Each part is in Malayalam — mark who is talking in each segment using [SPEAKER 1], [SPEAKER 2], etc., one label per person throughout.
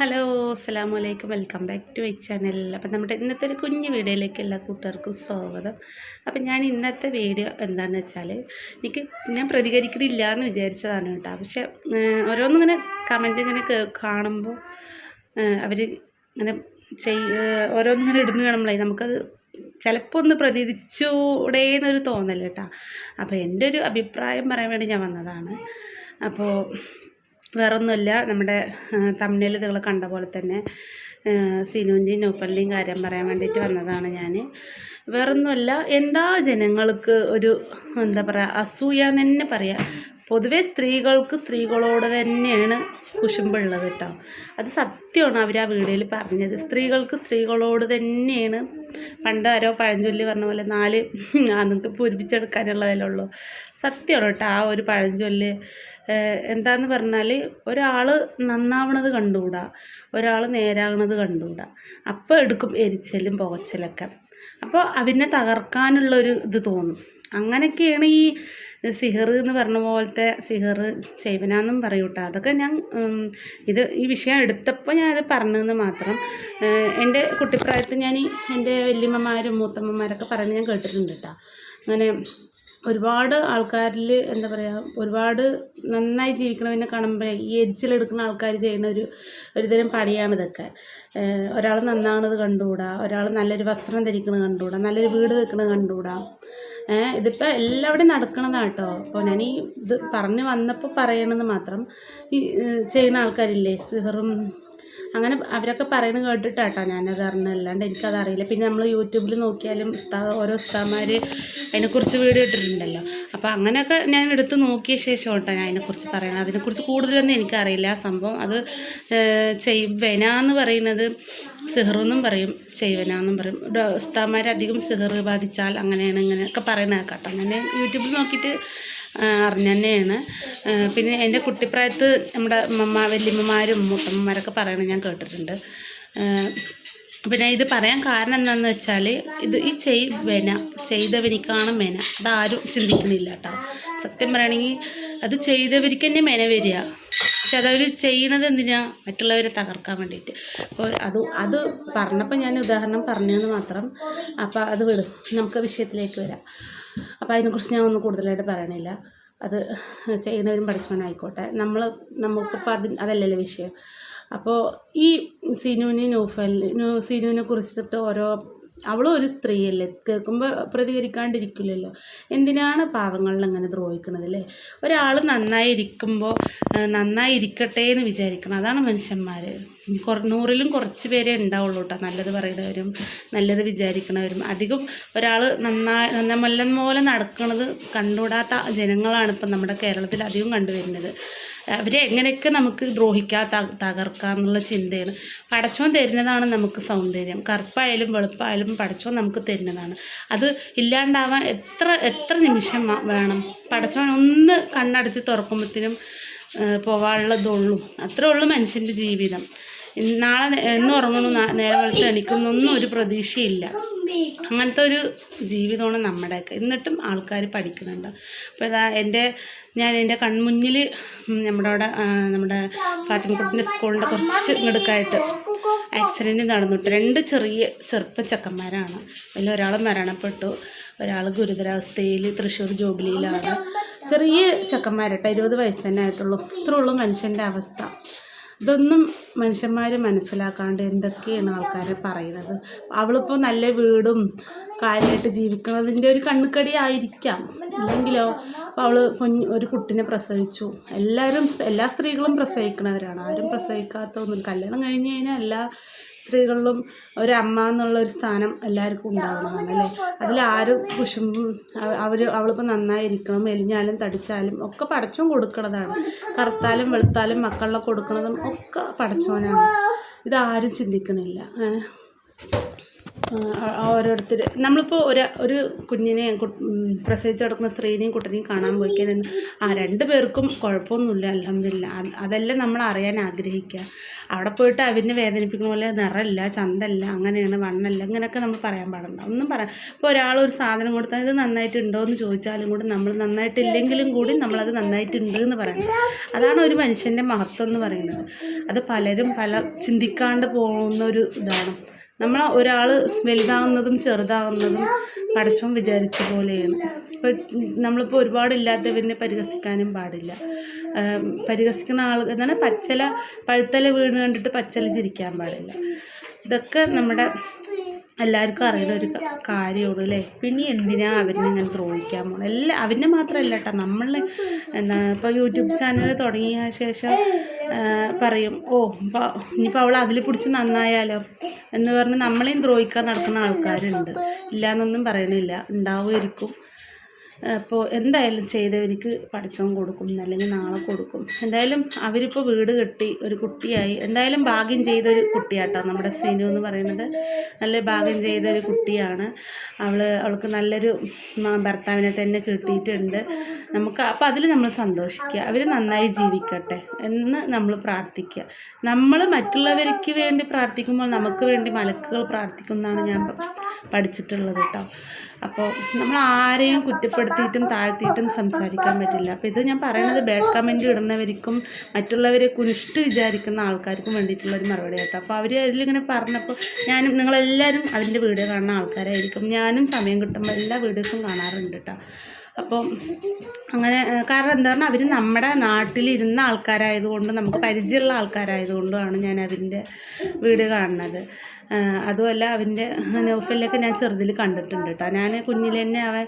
[SPEAKER 1] ഹലോ അസ്സാം വലൈക്കും welcome back to my channel. അപ്പം നമ്മുടെ ഇന്നത്തെ ഒരു കുഞ്ഞു വീഡിയോയിലേക്ക് എല്ലാ കൂട്ടുകാർക്കും സ്വാഗതം. അപ്പം ഞാൻ ഇന്നത്തെ വീഡിയോ എന്താണെന്ന് വെച്ചാൽ എനിക്ക് ഞാൻ പ്രതികരിക്കണില്ല എന്ന് വിചാരിച്ചതാണ് കേട്ടോ. പക്ഷേ ഓരോന്നിങ്ങനെ കമന്റ് ഇങ്ങനെ കാണുമ്പോൾ അവർ ഇങ്ങനെ ചെയ് ഓരോന്നിങ്ങനെ ഇടുന്ന കാണുമ്പോഴേ നമുക്കത് ചിലപ്പോൾ ഒന്ന് പ്രതികരിച്ചൂടെ എന്നൊരു തോന്നൽ കേട്ടോ. അപ്പോൾ എന്റെ ഒരു അഭിപ്രായം പറയാൻ വേണ്ടി ഞാൻ വന്നതാണ്. അപ്പോൾ വേറൊന്നുമില്ല നമ്മുടെ തമ്മിൽ നിങ്ങൾ കണ്ട പോലെ തന്നെ സിനുവിന്റെയും നൂപ്പലിന്റെയും കാര്യം പറയാൻ വേണ്ടിയിട്ട് വന്നതാണ് ഞാൻ വേറൊന്നുമല്ല എന്താ ജനങ്ങൾക്ക് ഒരു എന്താ പറയുക അസൂയ എന്ന് തന്നെ പറയാം. പൊതുവേ സ്ത്രീകൾക്ക് സ്ത്രീകളോട് തന്നെയാണ് കുശുമ്പുള്ളത് കേട്ടോ. അത് സത്യമാണ് അവർ ആ വീഡിയോയിൽ പറഞ്ഞത്. സ്ത്രീകൾക്ക് സ്ത്രീകളോട് തന്നെയാണ് പണ്ട് ആരോ പഴഞ്ചൊല്ലി പറഞ്ഞ പോലെ നാല് നിങ്ങൾക്ക് പൂരിപ്പിച്ചെടുക്കാനുള്ളതല്ലേ ഉള്ളൂ. സത്യമാണ് കേട്ടോ ആ ഒരു പഴഞ്ചൊല്ല്. എന്താന്ന് പറഞ്ഞാൽ ഒരാൾ നന്നാവണത് കണ്ടുകൂടാ ഒരാൾ നേരാകണത് കണ്ടുകൂടാ. അപ്പോൾ എടുക്കും എരിച്ചലും പുകച്ചലൊക്കെ. അപ്പോൾ അവനെ തകർക്കാനുള്ളൊരു ഇത് തോന്നും. അങ്ങനെയൊക്കെയാണ് ഈ സിഹർ എന്ന് പറഞ്ഞ പോലത്തെ സിഹർ ചെയ്വനാന്നും പറയും കേട്ടോ അതൊക്കെ ഞാൻ ഇത് ഈ വിഷയം എടുത്തപ്പോൾ ഞാൻ അത് പറഞ്ഞതെന്ന് മാത്രം എന്റെ കുട്ടിപ്രായത്തിൽ ഞാൻ എന്റെ വല്യമ്മമാരും മൂത്തമ്മമാരൊക്കെ പറയുന്നത് ഞാൻ കേട്ടിട്ടുണ്ട് കേട്ടോ. അങ്ങനെ ഒരുപാട് ആൾക്കാരിൽ എന്താ പറയുക ഒരുപാട് നന്നായി ജീവിക്കണമെന്ന് കാണുമ്പോൾ ഈ എരിച്ചിലെടുക്കുന്ന ആൾക്കാർ ചെയ്യുന്ന ഒരു ഒരുതരം പണിയാണ് ഇതൊക്കെ. ഒരാൾ നന്നാണത് കണ്ടുകൂടാ? ഒരാൾ നല്ലൊരു വസ്ത്രം ധരിക്കണത് കണ്ടുകൂടാ? നല്ലൊരു വീട് വെക്കണത് കണ്ടുകൂടാ? ഇതിപ്പോൾ എല്ലാവിടെയും നടക്കണതാണ് കേട്ടോ അപ്പോൾ ഞാൻ ഈ ഇത് പറഞ്ഞ് വന്നപ്പോൾ പറയണമെന്ന് മാത്രം ഈ ചെയ്യുന്ന ആൾക്കാരില്ലേ? സിഹറും അങ്ങനെ അവരൊക്കെ പറയുന്നത് കേട്ടിട്ടാട്ടോ ഞാനത് അറിഞ്ഞത്. അല്ലാണ്ട് എനിക്കത് അറിയില്ല. പിന്നെ നമ്മൾ യൂട്യൂബിൽ നോക്കിയാലും ഉസ്താദ് ഓരോ ഉസ്താമാർ അതിനെക്കുറിച്ച് വീഡിയോ ഇട്ടിട്ടുണ്ടല്ലോ. അപ്പോൾ അങ്ങനെയൊക്കെ ഞാൻ എടുത്ത് നോക്കിയ ശേഷം കേട്ടോ ഞാൻ അതിനെക്കുറിച്ച് പറയണം അതിനെക്കുറിച്ച് കൂടുതലൊന്നും എനിക്കറിയില്ല. ആ സംഭവം അത് ചെയ്വന എന്ന് പറയുന്നത് സിഹറെന്നും പറയും ചെയ്വനാന്നും പറയും. ഡോ- ഉസ്താമാർ അധികം സിഹർ ബാധിച്ചാൽ അങ്ങനെയാണ് ഇങ്ങനെയൊക്കെ പറയുന്നത് കേട്ടോ. ഞാൻ യൂട്യൂബിൽ നോക്കിയിട്ട് അറിഞ്ഞ തന്നെയാണ് പിന്നെ എന്റെ കുട്ടിപ്രായത്ത് നമ്മുടെ അമ്മമ്മ വല്യമ്മമാരും മുത്തമ്മമാരൊക്കെ പറയണത് ഞാൻ കേട്ടിട്ടുണ്ട്. പിന്നെ ഇത് പറയാൻ കാരണം എന്താണെന്ന് വെച്ചാൽ ഇത് ഈ ചെയ് വെന ചെയ്തവനിക്കാണ് മെന. അതാരും ചിന്തിക്കുന്നില്ല കേട്ടോ. സത്യം പറയുകയാണെങ്കിൽ അത് ചെയ്തവർക്ക് തന്നെ മെന വരിക. പക്ഷെ അതവർ ചെയ്യണത് എന്തിനാ? മറ്റുള്ളവരെ തകർക്കാൻ വേണ്ടിയിട്ട്. അപ്പോൾ അത് അത് പറഞ്ഞപ്പോൾ ഞാൻ ഉദാഹരണം പറഞ്ഞതെന്ന് മാത്രം. അപ്പോൾ അത് വിടും. നമുക്ക് വിഷയത്തിലേക്ക് വരാം. അപ്പോൾ അതിനെക്കുറിച്ച് ഞാൻ ഒന്നും കൂടുതലായിട്ട് പറയണില്ല. അത് ചെയ്യുന്നവരും പഠിച്ചവനായിക്കോട്ടെ നമ്മൾ നമുക്കിപ്പോൾ അത് അതല്ലല്ലോ വിഷയം. അപ്പോൾ ഈ സിനുവിന് നൂഫലിനെ സിനുവിനെ കുറിച്ചിട്ട് ഓരോ അവളും ഒരു സ്ത്രീയല്ലേ? കേൾക്കുമ്പോൾ പ്രതികരിക്കാണ്ടിരിക്കില്ലല്ലോ. എന്തിനാണ് പാവങ്ങളിൽ അങ്ങനെ ദ്രോഹിക്കുന്നത് അല്ലേ? ഒരാൾ നന്നായി ഇരിക്കുമ്പോൾ നന്നായി ഇരിക്കട്ടെ എന്ന് വിചാരിക്കണം. അതാണ് മനുഷ്യന്മാർ കുറ നൂറിലും കുറച്ച് പേരെ ഉണ്ടാവുള്ളൂ കേട്ടോ നല്ലത് പറയുന്നവരും നല്ലത് വിചാരിക്കണവരും. അധികം ഒരാൾ നന്നായി നന്ന മല്ലൻ പോലെ നടക്കുന്നത് കണ്ടുകൂടാത്ത ജനങ്ങളാണ് ഇപ്പം നമ്മുടെ കേരളത്തിൽ അധികം കണ്ടുവരുന്നത്. അവരെ എങ്ങനെയൊക്കെ നമുക്ക് ദ്രോഹിക്കാം ത- തകർക്കാം എന്നുള്ള ചിന്തയാണ്. പടച്ചോൻ തരുന്നതാണ് നമുക്ക് സൗന്ദര്യം. കറുപ്പായാലും വെളുപ്പായാലും പടച്ചോൻ നമുക്ക് തരുന്നതാണ്. അത് ഇല്ലാണ്ടാവാൻ എത്ര എത്ര നിമിഷം വേണം? പടച്ചോൻ ഒന്ന് കണ്ണടച്ച് തുറക്കുമ്പോഴത്തേനും പോവാനുള്ളതുള്ളൂ. അത്രേ ഉള്ളൂ മനുഷ്യന്റെ ജീവിതം. നാളെ എന്ന് ഉറങ്ങുന്നു നേരെ വെളുത്ത് എണിക്കുന്നൊന്നും ഒരു പ്രതീക്ഷയില്ല. അങ്ങനത്തെ ഒരു ജീവിതമാണ് നമ്മുടെയൊക്കെ. എന്നിട്ടും ആൾക്കാർ പഠിക്കുന്നുണ്ട്. അപ്പോൾ ഇതാ എന്റെ ഞാൻ എന്റെ കൺമുന്നിൽ നമ്മുടെ അവിടെ നമ്മുടെ ഫാത്തിമക്കുട്ടിന്റെ സ്കൂളിന്റെ കുറച്ച് ഇങ്ങടുക്കായിട്ട് ആക്സിഡന്റ് നടന്നിട്ട് രണ്ട് ചെറിയ ചെറുപ്പ ചെക്കന്മാരാണ് അതിൽ ഒരാൾ മരണപ്പെട്ടു. ഒരാൾ ഗുരുതരാവസ്ഥയിൽ തൃശ്ശൂർ ജോബിലിയിലാണ്. ചെറിയ ചെക്കന്മാരട്ടോ ഇരുപത് വയസ്സ് തന്നെ ആയിട്ടുള്ളൂ. ഇത്രയുള്ളൂ മനുഷ്യന്റെ അവസ്ഥ. ഇതൊന്നും മനുഷ്യന്മാർ മനസ്സിലാക്കാണ്ട് എന്തൊക്കെയാണ് ആൾക്കാർ പറയുന്നത്? അവളിപ്പോൾ നല്ല വീടും കാര്യമായിട്ട് ജീവിക്കുന്നതിന്റെ ഒരു കണ്ണുക്കടി ആയിരിക്കാം. ഇല്ലെങ്കിലോ അപ്പോൾ അവൾ കുഞ്ഞ് ഒരു കുട്ടിനെ പ്രസവിച്ചു. എല്ലാവരും എല്ലാ സ്ത്രീകളും പ്രസവിക്കുന്നവരാണ് ആരും പ്രസവിക്കാത്ത ഒന്നും കല്യാണം കഴിഞ്ഞ് കഴിഞ്ഞാൽ എല്ലാ സ്ത്രീകളിലും ഒരു അമ്മ എന്നുള്ള ഒരു സ്ഥാനം എല്ലാവർക്കും ഉണ്ടാവണമെന്നാണ് അല്ലേ? അതിൽ ആരും കുശുമ്പും അവർ അവളിപ്പോൾ നന്നായിരിക്കണം എലിഞ്ഞാലും തടിച്ചാലും ഒക്കെ പടച്ചോൻ കൊടുക്കണതാണ്. കറുത്താലും വെളുത്താലും മക്കളിലെ കൊടുക്കണതും ഒക്കെ പടച്ചോനാണ്. ഇതാരും ചിന്തിക്കണില്ല ഓരോരുത്തർ നമ്മളിപ്പോൾ ഒരു ഒരു കുഞ്ഞിനെയും പ്രസവിച്ച് കിടക്കുന്ന സ്ത്രീനെയും കുട്ടനെയും കാണാൻ പോയിക്കാൻ ആ രണ്ട് പേർക്കും കുഴപ്പമൊന്നുമില്ല അലഹമില്ല അതെല്ലാം നമ്മൾ അറിയാൻ ആഗ്രഹിക്കുക അവിടെ പോയിട്ട് അവരിനെ വേദനിപ്പിക്കുന്ന പോലെ നിറമില്ല ചന്തല്ല അങ്ങനെയാണ് വണ്ണല്ല ഇങ്ങനെയൊക്കെ നമ്മൾ പറയാൻ പാടില്ല ഒന്നും പറയാം ഇപ്പോൾ ഒരാൾ ഒരു സാധനം കൊടുത്താൽ ഇത് നന്നായിട്ടുണ്ടോ എന്ന് ചോദിച്ചാലും കൂടി നമ്മൾ നന്നായിട്ടില്ലെങ്കിലും കൂടി നമ്മളത് നന്നായിട്ടുണ്ട് എന്ന് പറയണം. അതാണ് ഒരു മനുഷ്യന്റെ മഹത്വം എന്ന് പറയുന്നത്. അത് പലരും പല ചിന്തിക്കാണ്ട് പോകുന്ന ഒരു ഇതാണ്. നമ്മൾ ഒരാൾ വലുതാകുന്നതും ചെറുതാകുന്നതും പടച്ചോൻ വിചാരിച്ച പോലെയാണ്. ഇപ്പോൾ നമ്മളിപ്പോൾ ഒരുപാടില്ലാത്തവരിനെ പരിഹസിക്കാനും പാടില്ല. പരിഹസിക്കുന്ന ആൾ എന്താണ്? പച്ചല പഴുത്തല വീണ് കണ്ടിട്ട് പച്ചല ചിരിക്കാൻ പാടില്ല. ഇതൊക്കെ നമ്മുടെ എല്ലാവർക്കും അറിയുന്ന ഒരു കാര്യമുള്ളൂ അല്ലേ? പിന്നെ എന്തിനാ അവരിനെ ഇങ്ങനെ ദ്രോഹിക്കാൻ പോകണം എല്ലാ അവരിനെ മാത്രമല്ല കേട്ടോ. നമ്മൾ എന്താ ഇപ്പോൾ യൂട്യൂബ് ചാനൽ തുടങ്ങിയ ശേഷം പറയും ഓ ഇനിയിപ്പോൾ അവൾ അതിൽ പിടിച്ച് നന്നായാലോ? എന്ന് പറഞ്ഞ് നമ്മളെയും ദ്രോഹിക്കാൻ നടക്കുന്ന ആൾക്കാരുണ്ട്. ഇല്ലയെന്നൊന്നും പറയണില്ല. ഉണ്ടാവുമായിരിക്കും. അപ്പോൾ എന്തായാലും ചെയ്തവർക്ക് പഠിച്ചവൻ കൊടുക്കും അല്ലെങ്കിൽ നാളെ കൊടുക്കും. എന്തായാലും അവരിപ്പോൾ വീട് കെട്ടി ഒരു കുട്ടിയായി. എന്തായാലും ഭാഗ്യം ചെയ്ത ഒരു കുട്ടിയാട്ടോ നമ്മുടെ സിനു എന്ന് പറയുന്നത്. നല്ല ഭാഗ്യം ചെയ്ത ഒരു കുട്ടിയാണ്. അവൾ അവൾക്ക് നല്ലൊരു ഭർത്താവിനെ തന്നെ കിട്ടിയിട്ടുണ്ട്. നമുക്ക് അപ്പോൾ അതിൽ നമ്മൾ സന്തോഷിക്കുക. അവർ നന്നായി ജീവിക്കട്ടെ എന്ന് നമ്മൾ പ്രാർത്ഥിക്കുക. നമ്മൾ മറ്റുള്ളവർക്ക് വേണ്ടി പ്രാർത്ഥിക്കുമ്പോൾ നമുക്ക് വേണ്ടി മലക്കുകൾ പ്രാർത്ഥിക്കുന്നതാണ് ഞാൻ പഠിച്ചിട്ടുള്ളത് കേട്ടോ അപ്പോൾ നമ്മൾ ആരെയും കുറ്റപ്പെടുത്തിയിട്ടും താഴ്ത്തിയിട്ടും സംസാരിക്കാൻ പറ്റില്ല. അപ്പോൾ ഇത് ഞാൻ പറയുന്നത് ബാഡ് കമന്റ് ഇടുന്നവർക്കും മറ്റുള്ളവരെ കുനിഷ്ട് വിചാരിക്കുന്ന ആൾക്കാർക്കും വേണ്ടിയിട്ടുള്ള ഒരു മറുപടി കേട്ടോ അപ്പോൾ അവർ അതിലിങ്ങനെ പറഞ്ഞപ്പോൾ ഞാനും നിങ്ങളെല്ലാവരും അതിന്റെ വീഡിയോ കാണുന്ന ആൾക്കാരായിരിക്കും. ഞാനും സമയം കിട്ടുമ്പോൾ എല്ലാ വീഡിയോസും കാണാറുണ്ട് കേട്ടോ അപ്പോൾ അങ്ങനെ കാരണം എന്താ പറഞ്ഞാൽ അവർ നമ്മുടെ നാട്ടിലിരുന്ന ആൾക്കാരായതുകൊണ്ട് നമുക്ക് പരിചയമുള്ള ആൾക്കാരായതുകൊണ്ടാണ് ഞാൻ അതിന്റെ വീഡിയോ കാണുന്നത്. അതുമല്ല അവന്റെ നൗഫലിലൊക്കെ ഞാൻ ചെറുതിൽ കണ്ടിട്ടുണ്ട് കേട്ടോ. ഞാൻ കുഞ്ഞിൽ തന്നെ അവൻ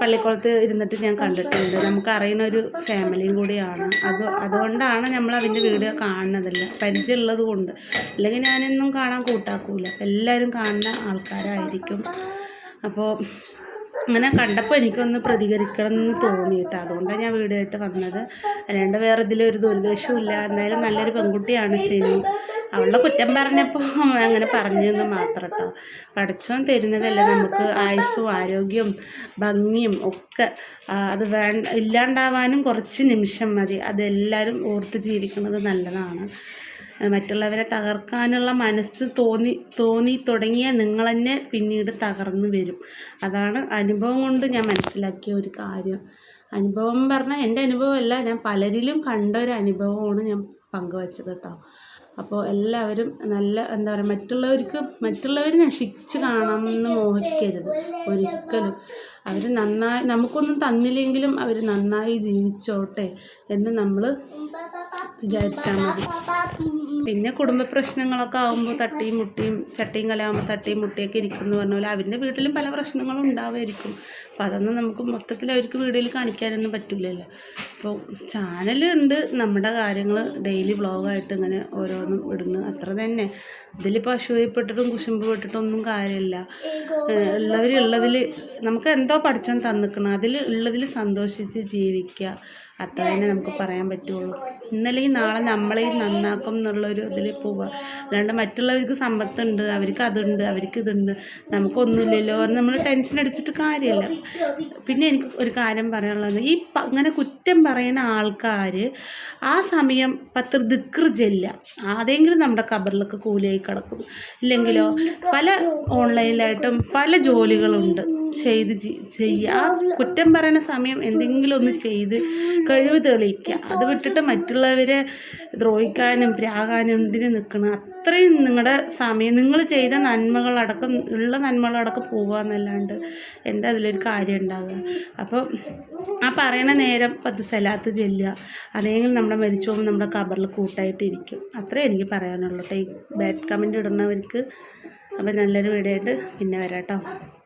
[SPEAKER 1] പള്ളിക്കുളത്ത് ഇരുന്നിട്ട് ഞാൻ കണ്ടിട്ടുണ്ട്. നമുക്ക് അറിയുന്ന ഒരു ഫാമിലിയും കൂടിയാണ്. അത് അതുകൊണ്ടാണ് നമ്മൾ അവന്റെ വീഡിയോ കാണുന്നതല്ല പരിചയമുള്ളത് കൊണ്ട്. അല്ലെങ്കിൽ ഞാനൊന്നും കാണാൻ കൂട്ടാക്കൂല. എല്ലാവരും കാണുന്ന ആൾക്കാരായിരിക്കും. അപ്പോൾ അങ്ങനെ കണ്ടപ്പോൾ എനിക്കൊന്ന് പ്രതികരിക്കണം എന്ന് തോന്നിയിട്ട് അതുകൊണ്ടാണ് ഞാൻ വീഡിയോ ആയിട്ട് വന്നത്. അല്ലാണ്ട് വേറെ ഇതിലൊരു ദുരുദ്ദേശവും ഇല്ല. എന്തായാലും നല്ലൊരു പെൺകുട്ടിയാണ് സിനു അവളുടെ കുറ്റം പറഞ്ഞപ്പോൾ അങ്ങനെ പറഞ്ഞു എന്ന് മാത്രം കേട്ടോ പഠിച്ചോൻ തരുന്നതല്ല നമുക്ക് ആയുസ്സും ആരോഗ്യവും ഭംഗിയും ഒക്കെ അത് വേണ്ട ഇല്ലാണ്ടാവാനും കുറച്ച് നിമിഷം മതി. അതെല്ലാവരും ഓർത്ത് ജീവിക്കുന്നത് നല്ലതാണ്. മറ്റുള്ളവരെ തകർക്കാനുള്ള മനസ്സ് തോന്നി തോന്നി തുടങ്ങിയ നിങ്ങൾ തന്നെ പിന്നീട് തകർന്നു വരും. അതാണ് അനുഭവം കൊണ്ട് ഞാൻ മനസ്സിലാക്കിയ ഒരു കാര്യം. അനുഭവം പറഞ്ഞാൽ എന്റെ അനുഭവമല്ല ഞാൻ പലരിലും കണ്ട ഒരു അനുഭവമാണ് ഞാൻ പങ്കുവച്ചത് കേട്ടോ. അപ്പോൾ എല്ലാവരും നല്ല എന്താ പറയുക മറ്റുള്ളവർക്ക് മറ്റുള്ളവർ നശിച്ച് കാണാമെന്ന് മോഹിക്കരുത് ഒരിക്കലും. അവർ നന്നായി നമുക്കൊന്നും തന്നില്ലെങ്കിലും അവർ നന്നായി ജീവിച്ചോട്ടെ എന്ന് നമ്മൾ വിചാരിച്ചാൽ മതി. പിന്നെ കുടുംബ പ്രശ്നങ്ങളൊക്കെ ആകുമ്പോൾ തട്ടിയും മുട്ടിയും ചട്ടിയും കലാകുമ്പോൾ തട്ടിയും മുട്ടിയൊക്കെ ഇരിക്കുന്നു പറഞ്ഞ പോലെ അവന്റെ വീട്ടിലും പല പ്രശ്നങ്ങളും ഉണ്ടാവുമായിരിക്കും അപ്പോൾ അതൊന്നും നമുക്ക് മൊത്തത്തിൽ അവർക്ക് വീഡിയോയിൽ കാണിക്കാനൊന്നും പറ്റില്ലല്ലോ. അപ്പോൾ ചാനലുണ്ട് നമ്മുടെ കാര്യങ്ങൾ ഡെയിലി വ്ളോഗായിട്ട് ഇങ്ങനെ ഓരോന്നും ഇടുന്നു. അത്ര തന്നെ. ഇതിലിപ്പോൾ അശുഭപ്പെട്ടിട്ടും കുശുമ്പ് പെട്ടിട്ടും ഒന്നും കാര്യമില്ല ഉള്ളവർ ഉള്ളതിൽ നമുക്ക് എന്തോ പഠിച്ചാൽ തന്നിക്കണം അതിൽ ഉള്ളതിൽ സന്തോഷിച്ച് ജീവിക്കുക അത്ര തന്നെ നമുക്ക് പറയാൻ പറ്റുള്ളൂ. ഇന്നല്ലെങ്കിൽ നാളെ നമ്മളെയും നന്നാക്കും എന്നുള്ളൊരു ഇതിൽ പോവുക അല്ലാണ്ട് മറ്റുള്ളവർക്ക് സമ്പത്തുണ്ട് അവർക്ക് അതുണ്ട് അവർക്ക് ഇതുണ്ട്. നമുക്കൊന്നുമില്ലല്ലോ നമ്മൾ ടെൻഷൻ അടിച്ചിട്ട് കാര്യമില്ല പിന്നെ എനിക്ക് ഒരു കാര്യം പറയാനുള്ളത് ഈ അങ്ങനെ കുറ്റം പറയുന്ന ആൾക്കാർ ആ സമയം പത്ത് ദിക്ർ ചെല്ല നമ്മുടെ കബറിലൊക്കെ കൂലിയായി കിടക്കും. ഇല്ലെങ്കിലോ പല ഓൺലൈനിലായിട്ടും പല ജോലികളുണ്ട്. ചെയ്ത് ചെയ്യുക ആ കുറ്റം പറയുന്ന സമയം എന്തെങ്കിലും ഒന്ന് ചെയ്ത് കഴിവ് തെളിയിക്കുക അത് വിട്ടിട്ട് മറ്റുള്ളവരെ ദ്രോഹിക്കാനും പ്രാകാനും ഇതിന് നിൽക്കണം. അത്രയും നിങ്ങളുടെ സമയം നിങ്ങൾ ചെയ്ത നന്മകളടക്കം ഉള്ള നന്മകളടക്കം പോകുക എന്നല്ലാണ്ട് എന്താ അതിലൊരു കാര്യം ഉണ്ടാകുക അപ്പോൾ ആ പറയണ നേരം പത്ത് സ്ഥലത്ത് ചെല്ലുക. അല്ലെങ്കിൽ നമ്മുടെ മരിച്ചു പോകുമ്പോൾ നമ്മുടെ കബറിൽ കൂട്ടായിട്ടിരിക്കും. അത്രേ എനിക്ക് പറയാനുള്ളൂ. കേട്ടോ ഈ ബാഡ് കമന്റ് ഇടുന്നവർക്ക് അപ്പോൾ നല്ലൊരു വീഡിയോ ആയിട്ട് പിന്നെ വരാം കേട്ടോ